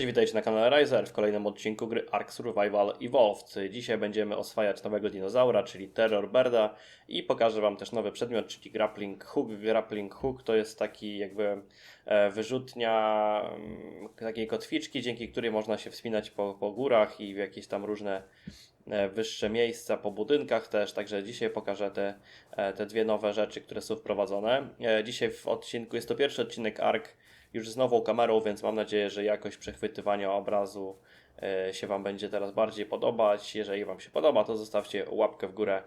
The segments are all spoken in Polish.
Cześć, witajcie na kanale Riser w kolejnym odcinku gry Ark Survival Evolved. Dzisiaj będziemy oswajać nowego dinozaura, czyli Terror Birda i pokażę Wam też nowy przedmiot, czyli Grappling Hook. Grappling Hook to jest taki jakby e, wyrzutnia mm, takiej kotwiczki, dzięki której można się wspinać po, po górach i w jakieś tam różne e, wyższe miejsca, po budynkach też, także dzisiaj pokażę te, e, te dwie nowe rzeczy, które są wprowadzone. Dzisiaj w odcinku, jest to pierwszy odcinek Ark już z nową kamerą, więc mam nadzieję, że jakość przechwytywania obrazu e, się Wam będzie teraz bardziej podobać. Jeżeli Wam się podoba, to zostawcie łapkę w górę.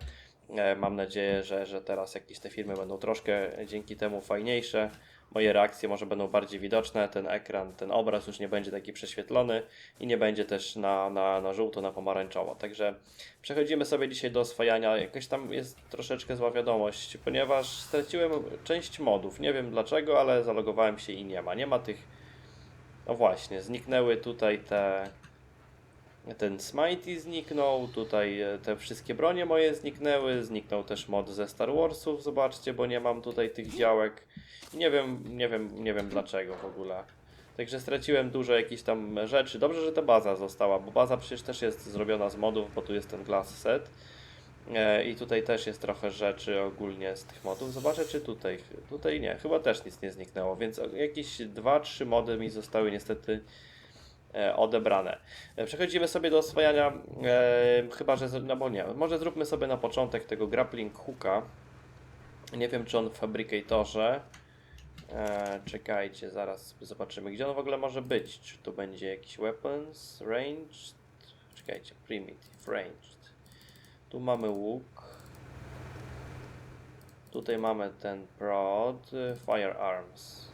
E, Mam nadzieję, że, że teraz jakieś te filmy będą troszkę dzięki temu fajniejsze. Moje reakcje może będą bardziej widoczne, ten ekran, ten obraz już nie będzie taki prześwietlony i nie będzie też na, na, na żółto, na pomarańczowo. Także przechodzimy sobie dzisiaj do oswajania. Jakaś tam jest troszeczkę zła wiadomość, ponieważ straciłem część modów. Nie wiem dlaczego, ale zalogowałem się i nie ma. Nie ma tych. No właśnie, zniknęły tutaj te. Ten Smitey zniknął, tutaj e, te wszystkie bronie moje zniknęły, zniknął też mod ze Star Warsów, zobaczcie, bo nie mam tutaj tych działek. Nie wiem, nie wiem, nie wiem dlaczego w ogóle. Także straciłem dużo jakichś tam rzeczy. Dobrze, że ta baza została, bo baza przecież też jest zrobiona z modów, bo tu jest ten glass set. E, I tutaj też jest trochę rzeczy ogólnie z tych modów. Zobaczę, czy tutaj. Tutaj nie, chyba też nic nie zniknęło, więc jakieś 2-3 mody mi zostały niestety odebrane. E, Przechodzimy sobie do oswajania, e, chyba że, no bo nie, może zróbmy sobie na początek tego grappling hooka. Nie wiem, czy on w Fabricatorze. E, czekajcie, zaraz zobaczymy, gdzie on w ogóle może być. Czy tu będzie jakiś weapons, ranged? Czekajcie, primitive, ranged. Tu mamy łuk. Tutaj mamy ten prod, y, firearms.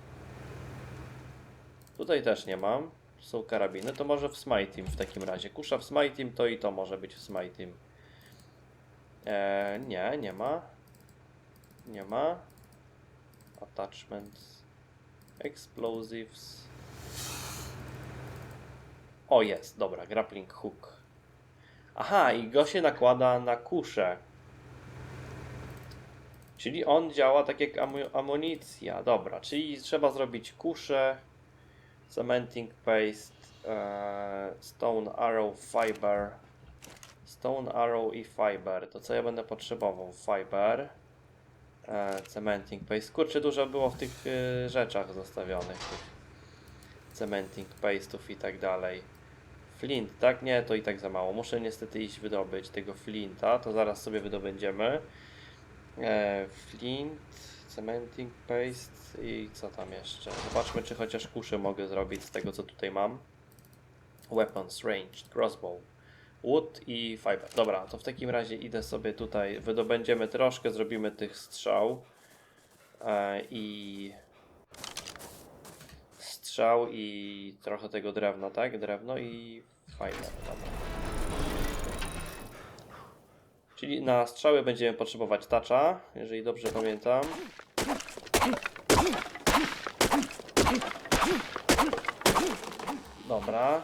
Tutaj też nie mam. Są karabiny, to może w Smite Team w takim razie. Kusza w Smite Team to i to może być w Smite Team. E, nie, nie ma. Nie ma. Attachments. Explosives. O, jest, dobra, grappling hook. Aha, i go się nakłada na kuszę. Czyli on działa tak jak amu- amunicja. Dobra, czyli trzeba zrobić kuszę, cementing paste, e, stone arrow fiber, stone arrow i fiber. To co ja będę potrzebował? Fiber, e, cementing paste. Kurczę, dużo było w tych e, rzeczach zostawionych, tych cementing paste'ów i tak dalej. Flint, tak? Nie, to i tak za mało. Muszę niestety iść wydobyć tego flinta, to zaraz sobie wydobędziemy. E, flint, cementing paste i co tam jeszcze? Zobaczmy, czy chociaż kuszę mogę zrobić z tego, co tutaj mam. Weapons, ranged, crossbow, wood i fiber. Dobra, to w takim razie idę sobie tutaj, wydobędziemy troszkę, zrobimy tych strzał e, i strzał i trochę tego drewna, tak? Drewno i fiber, dobra. Czyli na strzały będziemy potrzebować tacza, jeżeli dobrze pamiętam. Dobra.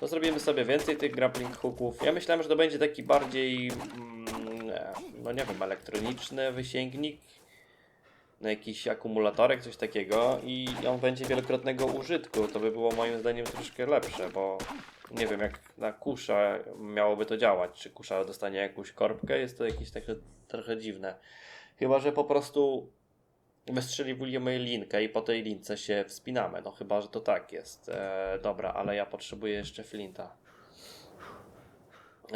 To zrobimy sobie więcej tych grappling hooków. Ja myślałem, że to będzie taki bardziej, mm, no nie wiem, elektroniczny wysięgnik na jakiś akumulatorek, coś takiego i on będzie wielokrotnego użytku. To by było moim zdaniem troszkę lepsze, bo nie wiem jak na kusza miałoby to działać. Czy kusza dostanie jakąś korbkę? Jest to jakieś takie trochę dziwne. Chyba, że po prostu wystrzeliwujemy linkę i po tej lince się wspinamy. No chyba, że to tak jest. E, dobra, ale ja potrzebuję jeszcze flinta.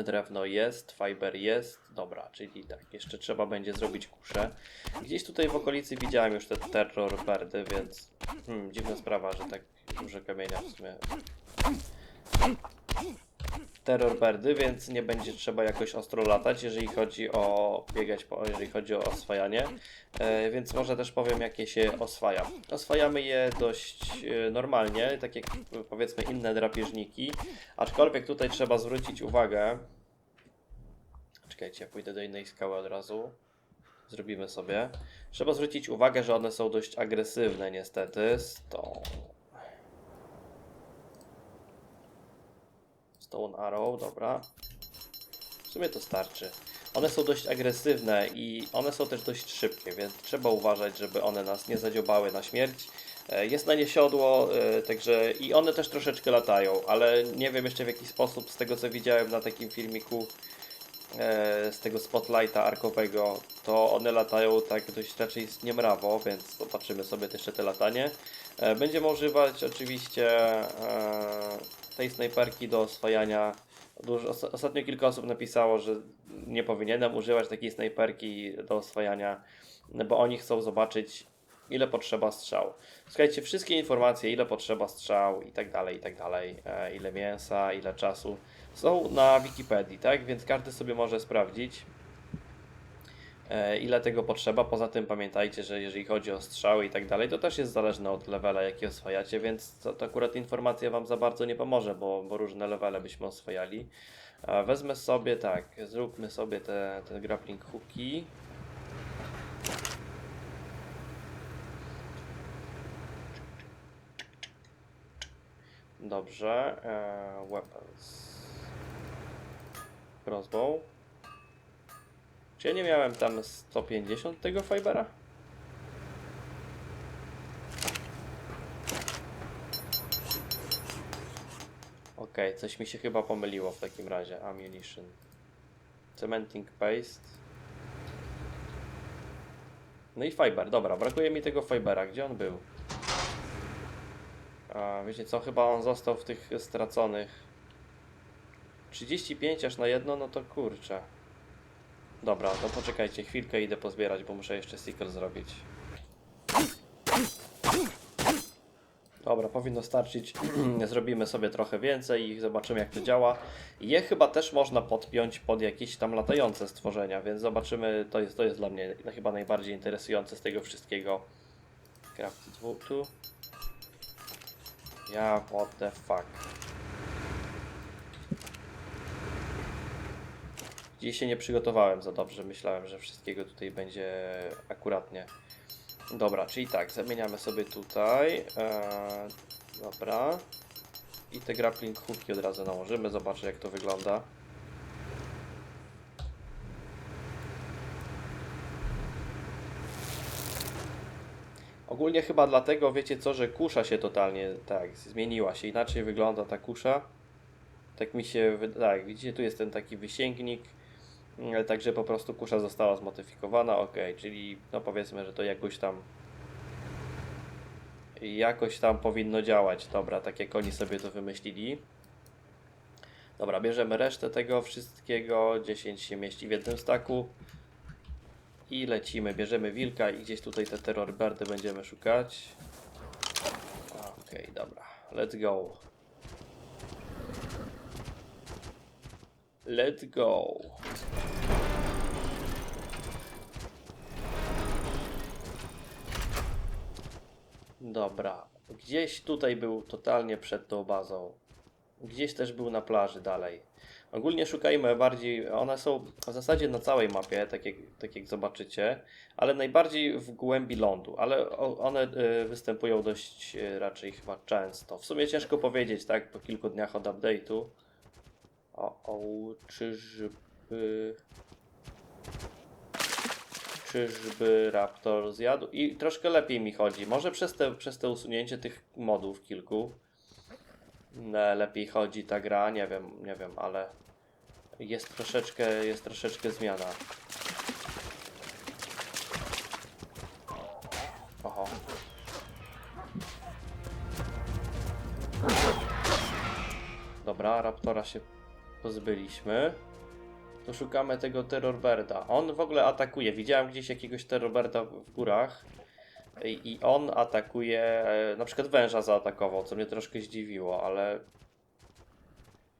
Drewno jest, fiber jest, dobra, czyli tak, jeszcze trzeba będzie zrobić kuszę. Gdzieś tutaj w okolicy widziałem już te terror birdy, więc hmm, dziwna sprawa, że tak duże kamienia w sumie. Terror birdy, więc nie będzie trzeba jakoś ostro latać, jeżeli chodzi o biegać, po, jeżeli chodzi o oswajanie. E, więc może też powiem, jakie się oswaja. Oswajamy je dość e, normalnie, tak jak powiedzmy inne drapieżniki, aczkolwiek tutaj trzeba zwrócić uwagę. Czekajcie, ja pójdę do innej skały od razu. Zrobimy sobie. Trzeba zwrócić uwagę, że one są dość agresywne niestety. Stone. Stone Arrow, dobra. W sumie to starczy. One są dość agresywne i one są też dość szybkie, więc trzeba uważać, żeby one nas nie zadziobały na śmierć. E, Jest na nie siodło, e, także i one też troszeczkę latają, ale nie wiem jeszcze w jaki sposób, z tego co widziałem na takim filmiku e, z tego spotlighta arkowego, to one latają tak dość raczej niemrawo, więc zobaczymy sobie jeszcze te latanie. Będziemy używać oczywiście tej snajperki do oswajania. Dużo, os- ostatnio kilka osób napisało, że nie powinienem używać takiej snajperki do oswajania, bo oni chcą zobaczyć ile potrzeba strzał. Słuchajcie, wszystkie informacje, ile potrzeba strzał i tak dalej, i tak dalej, e, ile mięsa, ile czasu, są na Wikipedii, tak? Więc każdy sobie może sprawdzić, ile tego potrzeba. Poza tym pamiętajcie, że jeżeli chodzi o strzały i tak dalej, to też jest zależne od levela, jaki oswajacie, więc to, to akurat informacja Wam za bardzo nie pomoże, bo, bo różne levele byśmy oswajali. E, Wezmę sobie, tak, zróbmy sobie te, te grappling hooki. Dobrze. E, weapons. Crossbow. Czy ja nie miałem tam 150 tego fibera? Okej, coś mi się chyba pomyliło w takim razie. Ammunition. Cementing paste. No i fiber, dobra, brakuje mi tego fibera. Gdzie on był? A wiecie co, chyba on został w tych straconych. 35 aż na jedno, no to kurczę. Dobra, to poczekajcie, chwilkę idę pozbierać, bo muszę jeszcze sequel zrobić. Dobra, powinno starczyć. Zrobimy sobie trochę więcej i zobaczymy jak to działa. Je chyba też można podpiąć pod jakieś tam latające stworzenia, więc zobaczymy. To jest, to jest dla mnie chyba najbardziej interesujące z tego wszystkiego. Craft 2 tu. Ja, what the fuck. Dziś się nie przygotowałem za dobrze. Myślałem, że wszystkiego tutaj będzie akuratnie. Dobra, czyli tak, zamieniamy sobie tutaj. Eee, dobra. I te grappling hooki od razu nałożymy. Zobaczę jak to wygląda. Ogólnie chyba dlatego, wiecie co, że kusza się totalnie tak zmieniła się. Inaczej wygląda ta kusza. Tak mi się wydaje. Tak, widzicie, tu jest ten taki wysięgnik. Także po prostu kusza została zmodyfikowana. Ok, czyli no powiedzmy, że to jakoś tam jakoś tam powinno działać. Dobra, tak jak oni sobie to wymyślili. Dobra, bierzemy resztę tego wszystkiego. 10 się mieści w jednym staku. I lecimy. Bierzemy wilka i gdzieś tutaj te terrorbirdy będziemy szukać. Okej, dobra. Let's go. Let's go. Dobra. Gdzieś tutaj był totalnie przed tą bazą. Gdzieś też był na plaży dalej. Ogólnie szukajmy bardziej, one są w zasadzie na całej mapie, tak jak, tak jak zobaczycie, ale najbardziej w głębi lądu, ale one y, występują dość y, raczej chyba często. W sumie ciężko powiedzieć, tak, po kilku dniach od update'u. O, o, czyżby... Czyżby Raptor zjadł? I troszkę lepiej mi chodzi. Może przez te, przez te usunięcie tych modów kilku e, lepiej chodzi ta gra, nie wiem, nie wiem, ale jest troszeczkę, jest troszeczkę zmiana. Oho. Dobra, Raptora się pozbyliśmy. To szukamy tego Terrorbirda. On w ogóle atakuje. Widziałem gdzieś jakiegoś Terrorbirda w górach. I on atakuje, na przykład węża zaatakował, co mnie troszkę zdziwiło, ale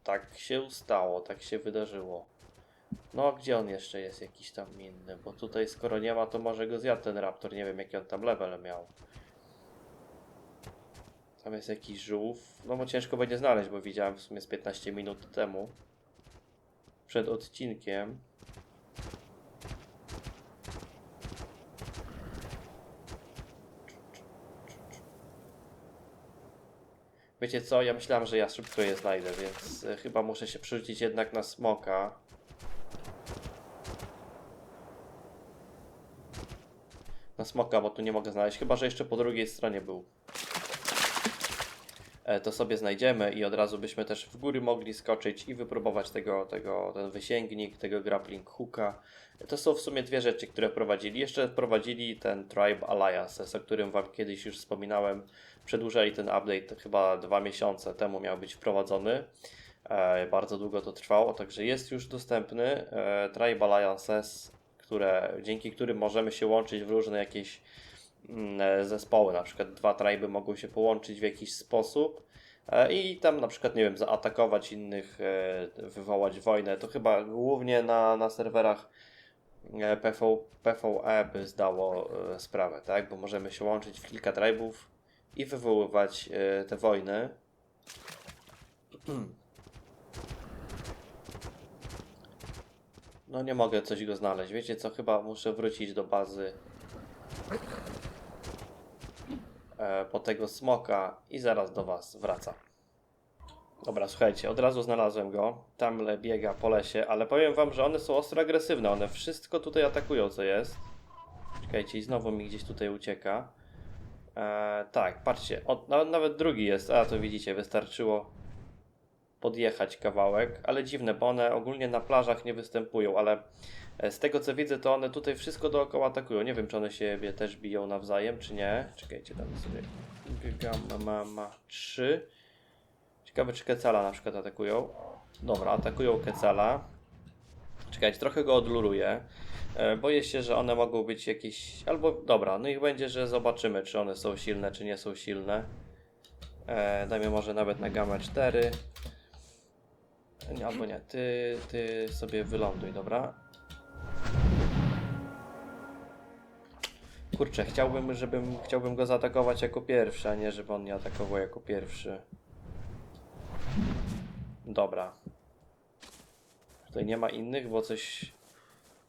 tak się stało, tak się wydarzyło. No, gdzie on jeszcze jest jakiś tam inny? Bo tutaj skoro nie ma, to może go zjadł ten raptor. Nie wiem jaki on tam level miał. Tam jest jakiś żółw. No bo ciężko będzie znaleźć, bo widziałem w sumie z 15 minut temu. Przed odcinkiem. Wiecie co, ja myślałem, że ja szybko je znajdę, więc e, chyba muszę się przerzucić jednak na smoka. Na smoka, bo tu nie mogę znaleźć, chyba że jeszcze po drugiej stronie był. E, to sobie znajdziemy i od razu byśmy też w góry mogli skoczyć i wypróbować tego, tego, ten wysięgnik, tego grappling hooka. To są w sumie dwie rzeczy, które wprowadzili. Jeszcze wprowadzili ten Tribe Alliance, o którym Wam kiedyś już wspominałem. Przedłużali ten update chyba dwa miesiące temu miał być wprowadzony. E, bardzo długo to trwało, także jest już dostępny e, Tribe Alliances, które, dzięki którym możemy się łączyć w różne jakieś zespoły. Na przykład dwa triby mogą się połączyć w jakiś sposób e, i tam na przykład, nie wiem, zaatakować innych, e, wywołać wojnę. To chyba głównie na, na serwerach e, PV, PvE by zdało e, sprawę, tak? Bo możemy się łączyć w kilka tribów i wywoływać e, te wojny. No nie mogę coś go znaleźć. Wiecie co? Chyba muszę wrócić do bazy e, po tego smoka i zaraz do was wracam. Dobra, słuchajcie, od razu znalazłem go. Tam biega po lesie, ale powiem wam, że one są ostro agresywne. One wszystko tutaj atakują, co jest. Czekajcie, i znowu mi gdzieś tutaj ucieka. E, tak, patrzcie, o, nawet, drugi jest. A, to widzicie, wystarczyło podjechać kawałek, ale dziwne, bo one ogólnie na plażach nie występują, ale e, z tego co widzę, to one tutaj wszystko dookoła atakują. Nie wiem, czy one siebie też biją nawzajem, czy nie. Czekajcie, tam sobie Gamma Mama 3. Ciekawe, czy Kecala na przykład atakują. Dobra, atakują Kecala. Czekajcie, trochę go odluruję. E, Boję się, że one mogą być jakieś. Albo dobra, no ich będzie, że zobaczymy, czy one są silne, czy nie są silne. E, dajmy może nawet na gamę 4. Nie, albo nie, ty, ty sobie wyląduj, dobra? Kurczę, chciałbym, żebym, chciałbym go zaatakować jako pierwszy, a nie żeby on nie atakował jako pierwszy. Dobra. Tutaj nie ma innych, bo coś...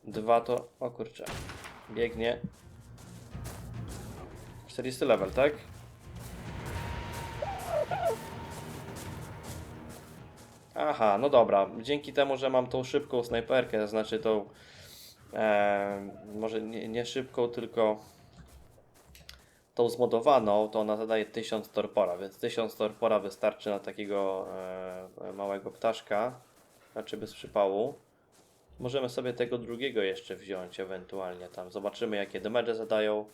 Dwa to... O kurczę. Biegnie. 40 level, tak? Aha, no dobra. Dzięki temu, że mam tą szybką snajperkę, znaczy tą e, może nie, nie szybką, tylko tą zmodowaną, to ona zadaje 1000 torpora, więc 1000 torpora wystarczy na takiego e, małego ptaszka, znaczy bez przypału. Możemy sobie tego drugiego jeszcze wziąć ewentualnie tam. Zobaczymy jakie damage zadają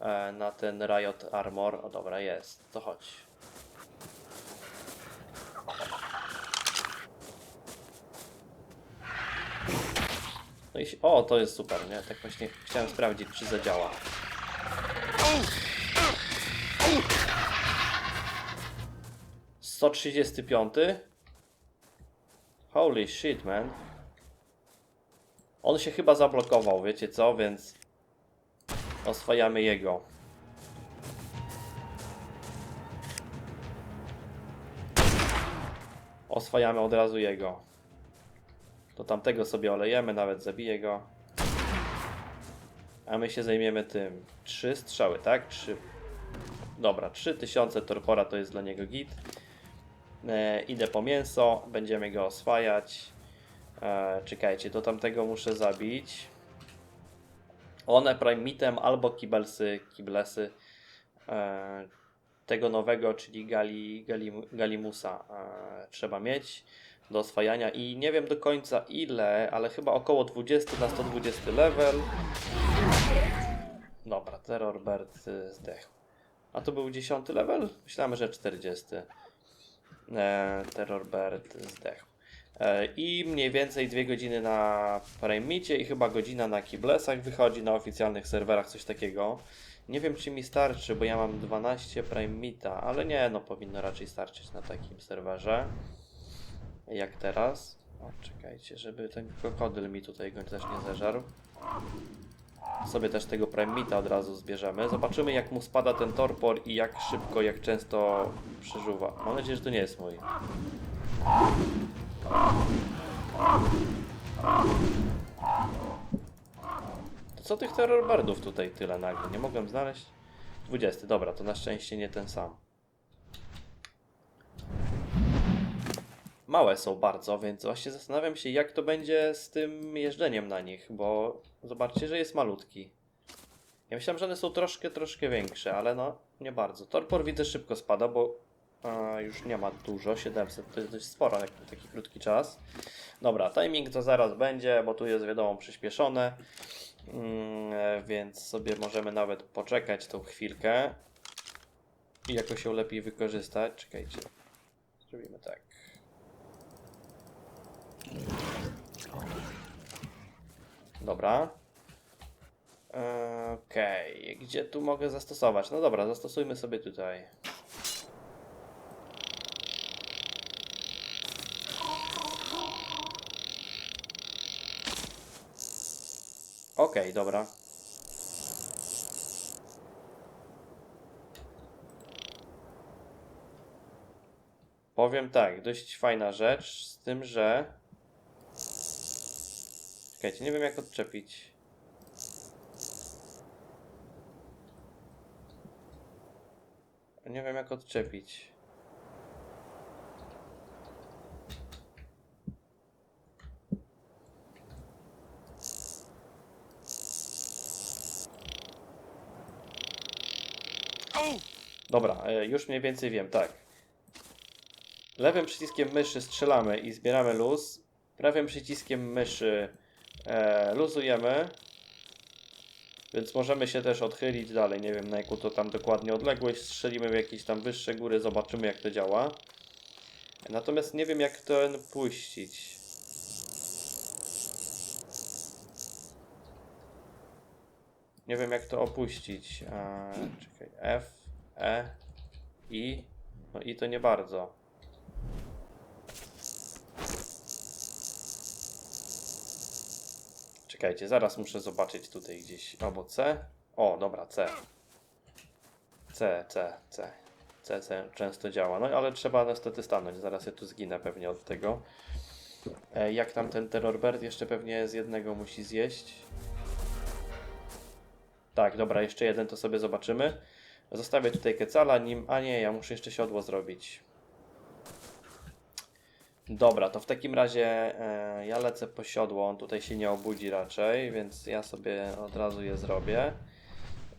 e, na ten Riot Armor. O dobra, jest. To chodź. No i o, to jest super, nie? Tak właśnie chciałem sprawdzić, czy zadziała. Sto trzydziesty piąty. Holy shit, man. On się chyba zablokował, wiecie co, więc oswajamy jego. Oswajamy od razu jego. To tamtego sobie olejemy, nawet zabiję go. A my się zajmiemy tym. Trzy strzały, tak? Trzy. Dobra, 3000 torpora to jest dla niego git. E, idę po mięso, będziemy go oswajać. E, czekajcie, do tamtego muszę zabić. One primitem albo kibelsy, kiblesy e, tego nowego, czyli gali, gali, Galimusa e, trzeba mieć do oswajania i nie wiem do końca ile, ale chyba około 20 na 120 level. Terror Bird y, zdechł. A to był 10 level? Myślałem, że 40. E, Terror Bird zdechł. E, I mniej więcej 2 godziny na Primicie i chyba godzina na Kiblesach wychodzi na oficjalnych serwerach, coś takiego. Nie wiem czy mi starczy, bo ja mam 12 Primita, ale nie, no powinno raczej starczyć na takim serwerze. Jak teraz. O, czekajcie, żeby ten krokodyl mi tutaj go też nie zeżarł. Sobie też tego Primita od razu zbierzemy. Zobaczymy jak mu spada ten torpor i jak szybko, jak często przeżuwa. Mam nadzieję, że to nie jest mój. To co tych terrorbardów tutaj tyle nagle? Nie mogłem znaleźć. 20, dobra, to na szczęście nie ten sam. Małe są bardzo, więc właśnie zastanawiam się, jak to będzie z tym jeżdżeniem na nich, bo zobaczcie, że jest malutki. Ja myślałem, że one są troszkę, troszkę większe, ale no, nie bardzo. Torpor widzę szybko spada, bo A, już nie ma dużo, 700 to jest dość sporo jak na taki krótki czas. Dobra, timing to zaraz będzie, bo tu jest wiadomo przyspieszone, mm, e, więc sobie możemy nawet poczekać tą chwilkę i jakoś ją lepiej wykorzystać. Czekajcie, zrobimy tak. Dobra. Okej, gdzie tu mogę zastosować? No dobra, zastosujmy sobie tutaj. Okej, dobra. Powiem tak, dość fajna rzecz, z tym, że... Czekajcie, nie wiem jak odczepić. Nie wiem jak odczepić. Dobra, e, już mniej więcej wiem, tak. Lewym przyciskiem myszy strzelamy i zbieramy luz. Prawym przyciskiem myszy e, luzujemy. Więc możemy się też odchylić dalej. Nie wiem na jaką to tam dokładnie odległość. Strzelimy w jakieś tam wyższe góry, zobaczymy jak to działa. Natomiast nie wiem jak to puścić. Nie wiem jak to opuścić. A, czekaj. F, E, I. No i to nie bardzo. Czekajcie, zaraz muszę zobaczyć tutaj gdzieś. Albo C. O, dobra, C. C, C, C. C, C często działa. No ale trzeba niestety stanąć. Zaraz ja tu zginę pewnie od tego. E, jak tam ten terrorbird? Jeszcze pewnie z jednego musi zjeść. Tak, dobra, jeszcze jeden to sobie zobaczymy. Zostawię tutaj kecala, nim. A nie, ja muszę jeszcze siodło zrobić. Dobra, to w takim razie e, ja lecę po siodło. On tutaj się nie obudzi raczej, więc ja sobie od razu je zrobię.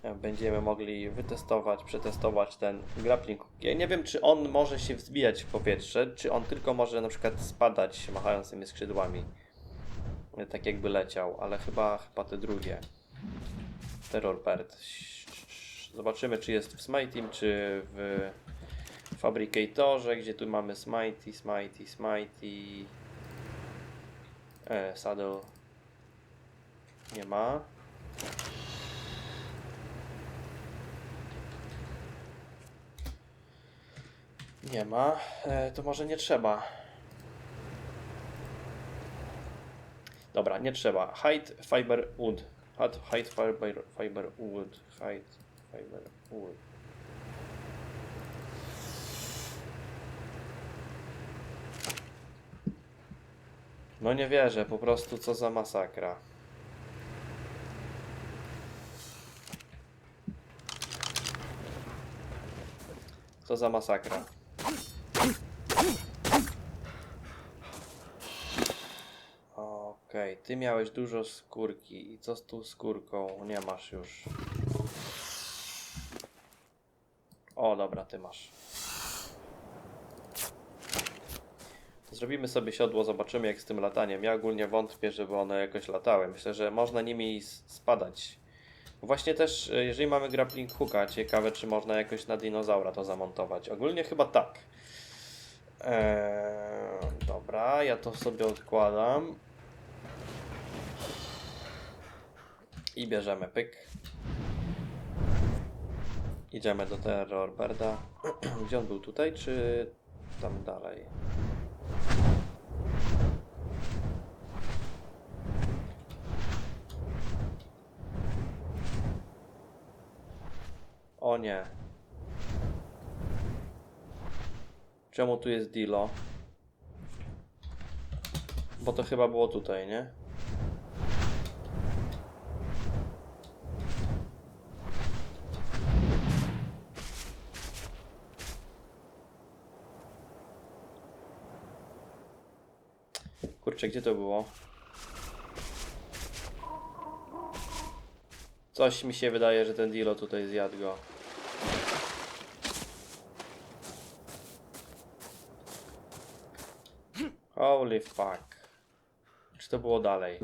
E, Będziemy mogli wytestować, przetestować ten grappling. Ja nie wiem, czy on może się wzbijać w powietrze, czy on tylko może na przykład spadać machając tymi skrzydłami. E, Tak jakby leciał, ale chyba, chyba te drugie. Terror Bird. Zobaczymy, czy jest w Smite'im, czy w Fabricatorze, gdzie tu mamy Smitey, Smitey, Smitey. E, Saddle. Nie ma. Nie ma. E, to może nie trzeba. Dobra, nie trzeba. Hide fiber wood. Hide, fiber, fiber wood. Hide fiber wood. No nie wierzę, po prostu co za masakra. Co za masakra. Okej, ty miałeś dużo skórki. I co z tą skórką? Nie masz już. O, dobra, ty masz. To Zrobimy sobie siodło, zobaczymy jak z tym lataniem. Ja ogólnie wątpię, żeby one jakoś latały. Myślę, że można nimi spadać. Właśnie też, e, jeżeli mamy grappling hooka, ciekawe czy można jakoś na dinozaura to zamontować. Ogólnie chyba tak. Eee, dobra, ja to sobie odkładam. I bierzemy pyk. Idziemy do Terrorberda. Gdzie on był tutaj, czy tam dalej? O nie. Czemu tu jest Dilo? Bo to chyba było tutaj, nie? Kurczę, gdzie to było? Coś mi się wydaje, że ten Dilo tutaj zjadł go. Holy fuck. Czy to było dalej?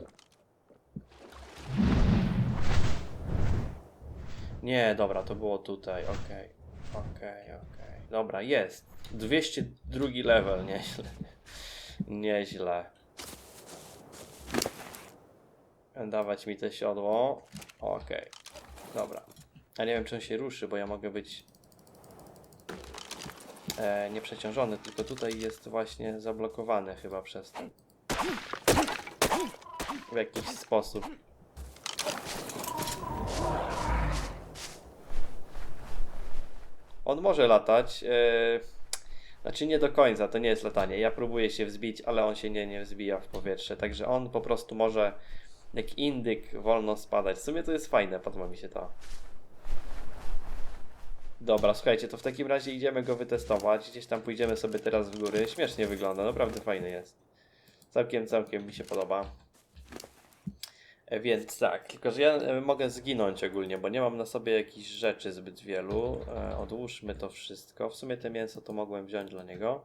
Nie, dobra, to było tutaj, okej. Okej, okej. Dobra, jest. 202 level, nieźle. Nieźle. Dawać mi te siodło. Okej. Dobra. Ja nie wiem, czy on się ruszy, bo ja mogę być e, nieprzeciążony, tylko tutaj jest właśnie zablokowany chyba przez ten. W jakiś sposób. On może latać. E, znaczy nie do końca, to nie jest latanie. Ja próbuję się wzbić, ale on się nie, nie wzbija w powietrze. Także on po prostu może jak indyk wolno spadać. W sumie to jest fajne, podoba mi się to. Dobra, słuchajcie, to w takim razie idziemy go wytestować. Gdzieś tam pójdziemy sobie teraz w góry. Śmiesznie wygląda, naprawdę fajny jest. Całkiem, całkiem mi się podoba. E, Więc tak, tylko że ja e, mogę zginąć ogólnie, bo nie mam na sobie jakichś rzeczy zbyt wielu. E, Odłóżmy to wszystko. W sumie te mięso to mogłem wziąć dla niego.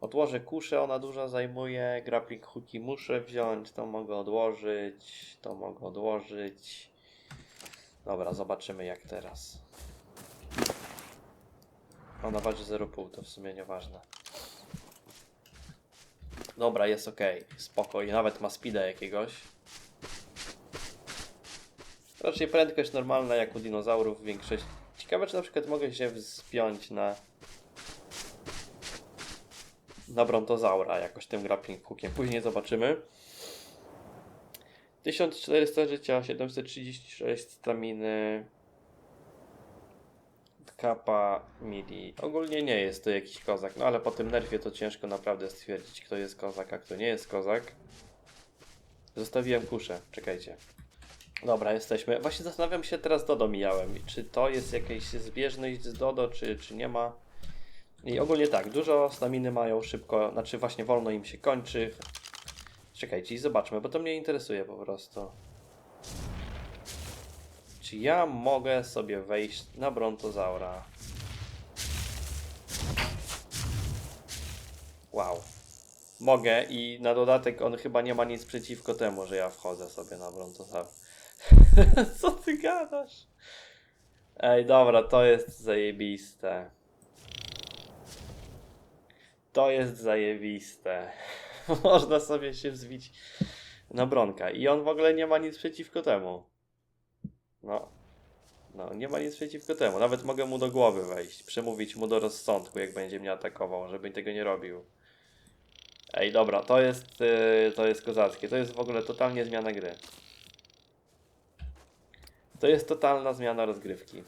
Odłożę kuszę, ona dużo zajmuje. Grappling hooki muszę wziąć, to mogę odłożyć, to mogę odłożyć. Dobra, zobaczymy jak teraz. Ona waży 0,5, to w sumie nieważne. Dobra, jest ok, spoko i nawet ma speeda jakiegoś. Raczej prędkość normalna jak u dinozaurów większość. Ciekawe czy na przykład mogę się wspiąć na na brontozaura jakoś tym grappling hookiem. Później zobaczymy. 1400 życia, 736 staminy. Kapa mili. Ogólnie nie jest to jakiś kozak, no ale po tym nerfie to ciężko naprawdę stwierdzić, kto jest kozak, a kto nie jest kozak. Zostawiłem kuszę, czekajcie. Dobra, jesteśmy. Właśnie zastanawiam się, teraz Dodo mijałem. Czy to jest jakaś zbieżność z Dodo, czy, czy nie ma? I ogólnie tak, dużo staminy mają szybko, znaczy właśnie wolno im się kończy. Czekajcie i zobaczmy, bo to mnie interesuje po prostu. Czy ja mogę sobie wejść na brontozaura? Wow. Mogę i na dodatek on chyba nie ma nic przeciwko temu, że ja wchodzę sobie na brontozaura. Co ty gadasz? Ej, dobra, to jest zajebiste. To jest zajebiste. Można sobie się wzbić na bronka. I on w ogóle nie ma nic przeciwko temu. No. No, nie ma nic przeciwko temu. Nawet mogę mu do głowy wejść. Przemówić mu do rozsądku, jak będzie mnie atakował, żeby tego nie robił. Ej, dobra, to jest, yy, to jest kozackie. To jest w ogóle totalnie zmiana gry. To jest totalna zmiana rozgrywki.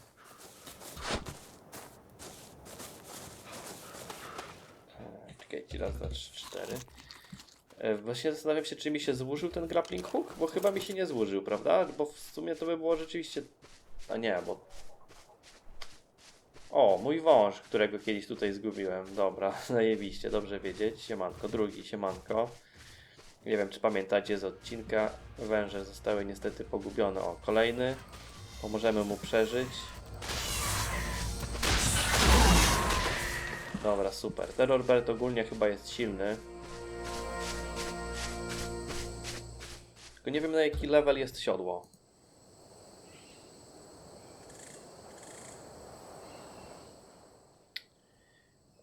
Czekajcie, raz, dwa, trzy, cztery. E, Właśnie zastanawiam się, czy mi się złożył ten grappling hook, bo chyba mi się nie złożył, prawda? Bo w sumie to by było rzeczywiście... A nie, bo... O, mój wąż, którego kiedyś tutaj zgubiłem. Dobra, zajebiście, dobrze wiedzieć. Siemanko, drugi, siemanko. Nie wiem, czy pamiętacie z odcinka. Węże zostały niestety pogubione. O, kolejny. Pomożemy mu przeżyć. Dobra, super. Terror Bird ogólnie chyba jest silny. Tylko nie wiem na jaki level jest siodło.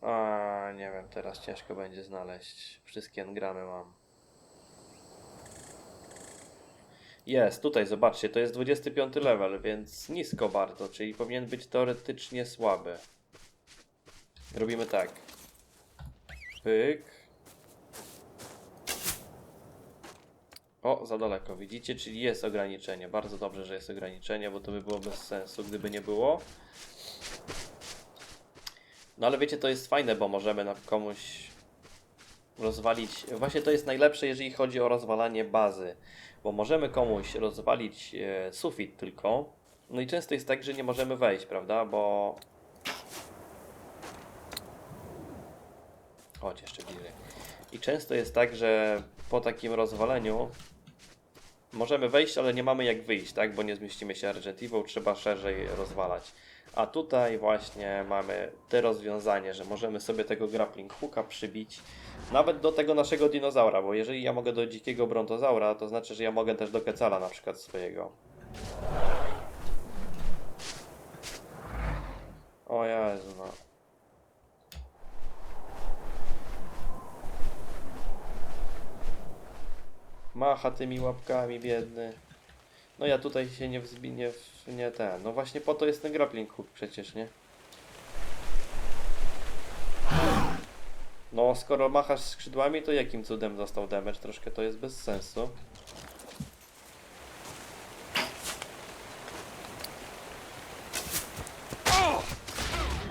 A nie wiem, teraz ciężko będzie znaleźć. Wszystkie engramy mam. Jest, tutaj zobaczcie, to jest 25 level, więc nisko bardzo, czyli powinien być teoretycznie słaby. Robimy tak. Pyk. O, za daleko, widzicie? Czyli jest ograniczenie. Bardzo dobrze, że jest ograniczenie, bo to by było bez sensu, gdyby nie było. No ale wiecie, to jest fajne, bo możemy na komuś rozwalić. Właśnie to jest najlepsze, jeżeli chodzi o rozwalanie bazy, bo możemy komuś rozwalić e, sufit tylko. No i często jest tak, że nie możemy wejść, prawda? Bo. Chodź jeszcze bliżej. I często jest tak, że po takim rozwaleniu możemy wejść, ale nie mamy jak wyjść, tak? Bo nie zmieścimy się Argentivą, trzeba szerzej rozwalać. A tutaj właśnie mamy te rozwiązanie, że możemy sobie tego grappling hooka przybić nawet do tego naszego dinozaura, bo jeżeli ja mogę do dzikiego brontozaura, to znaczy, że ja mogę też do kecala na przykład swojego. O Jezu, no. Macha tymi łapkami, biedny. No ja tutaj się nie wzbi... nie, nie ten. No właśnie po to jest ten grappling hook przecież, nie? No skoro machasz skrzydłami, to jakim cudem dostał damage? Troszkę to jest bez sensu.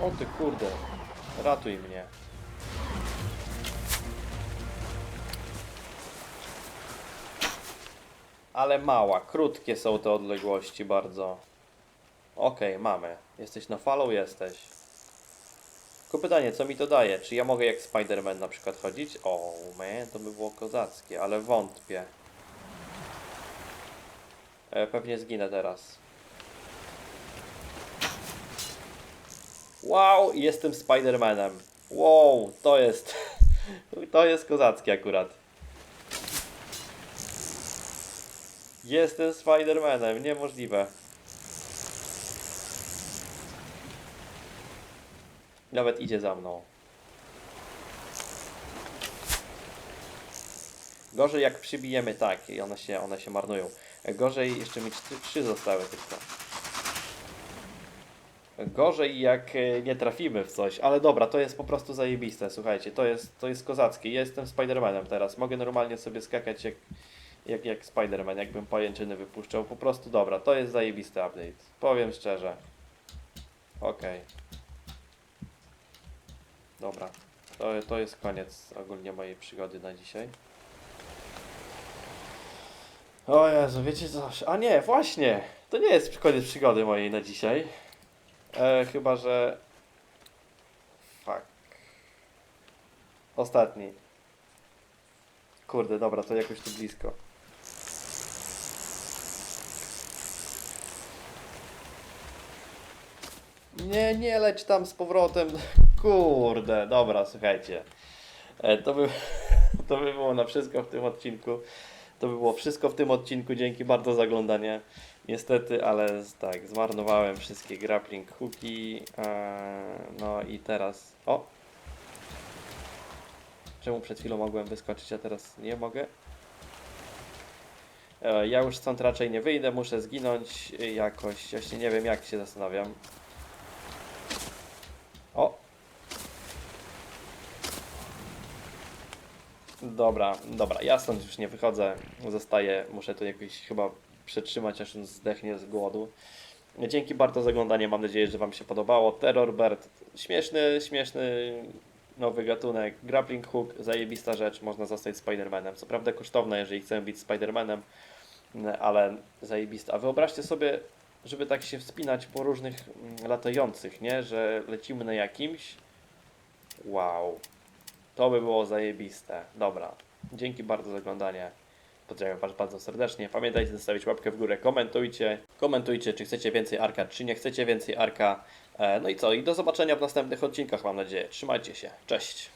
O ty kurde. Ratuj mnie. Ale mała, krótkie są te odległości bardzo. Okej, mamy. Jesteś na falą? Jesteś. Tylko pytanie, co mi to daje? Czy ja mogę jak Spider-Man na przykład chodzić? O, man, to by było kozackie, ale wątpię. E, pewnie zginę teraz. Wow, jestem Spider-Manem. Wow, to jest... To jest kozackie akurat. Jestem Spider-Manem, niemożliwe. Nawet idzie za mną. Gorzej jak przybijemy tak i one się, one się marnują. Gorzej jeszcze mieć trzy, trzy zostały tylko. Gorzej jak e, nie trafimy w coś, ale dobra, to jest po prostu zajebiste, słuchajcie, to jest, to jest kozackie. Jestem Spider-Manem teraz, mogę normalnie sobie skakać jak, jak, jak Spider-Man, jakbym pajęczyny wypuszczał. Po prostu dobra, to jest zajebisty update. Powiem szczerze. Okej. Dobra. To, to jest koniec ogólnie mojej przygody na dzisiaj. O Jezu, wiecie co? A nie, właśnie! To nie jest koniec przygody mojej na dzisiaj. E, chyba, że... Fuck. Ostatni. Kurde, dobra, to jakoś tu blisko. Nie, nie leć tam z powrotem. Kurde, dobra, słuchajcie. E, to, by, to by było na wszystko w tym odcinku. To by było wszystko w tym odcinku. Dzięki bardzo za oglądanie. Niestety, ale tak, zmarnowałem wszystkie grappling hooki. E, no i teraz. O! Czemu przed chwilą mogłem wyskoczyć, a teraz nie mogę? E, ja już stąd raczej nie wyjdę, muszę zginąć jakoś. Właśnie nie wiem, jak się zastanawiam. O! Dobra, dobra, ja stąd już nie wychodzę, zostaję, muszę to jakoś chyba przetrzymać, aż on zdechnie z głodu. Dzięki bardzo za oglądanie, mam nadzieję, że Wam się podobało. Terror Bird, śmieszny, śmieszny nowy gatunek. Grappling Hook, zajebista rzecz, można zostać Spider-Manem. Co prawda kosztowna, jeżeli chcemy być Spider-Manem, ale zajebista. A wyobraźcie sobie, żeby tak się wspinać po różnych mm, latających, nie? Że lecimy na jakimś. Wow. To by było zajebiste. Dobra. Dzięki bardzo za oglądanie. Pozdrawiam Was bardzo serdecznie. Pamiętajcie zostawić łapkę w górę, komentujcie. Komentujcie, czy chcecie więcej Arka, czy nie chcecie więcej Arka. E, No i co? I do zobaczenia w następnych odcinkach, mam nadzieję. Trzymajcie się. Cześć.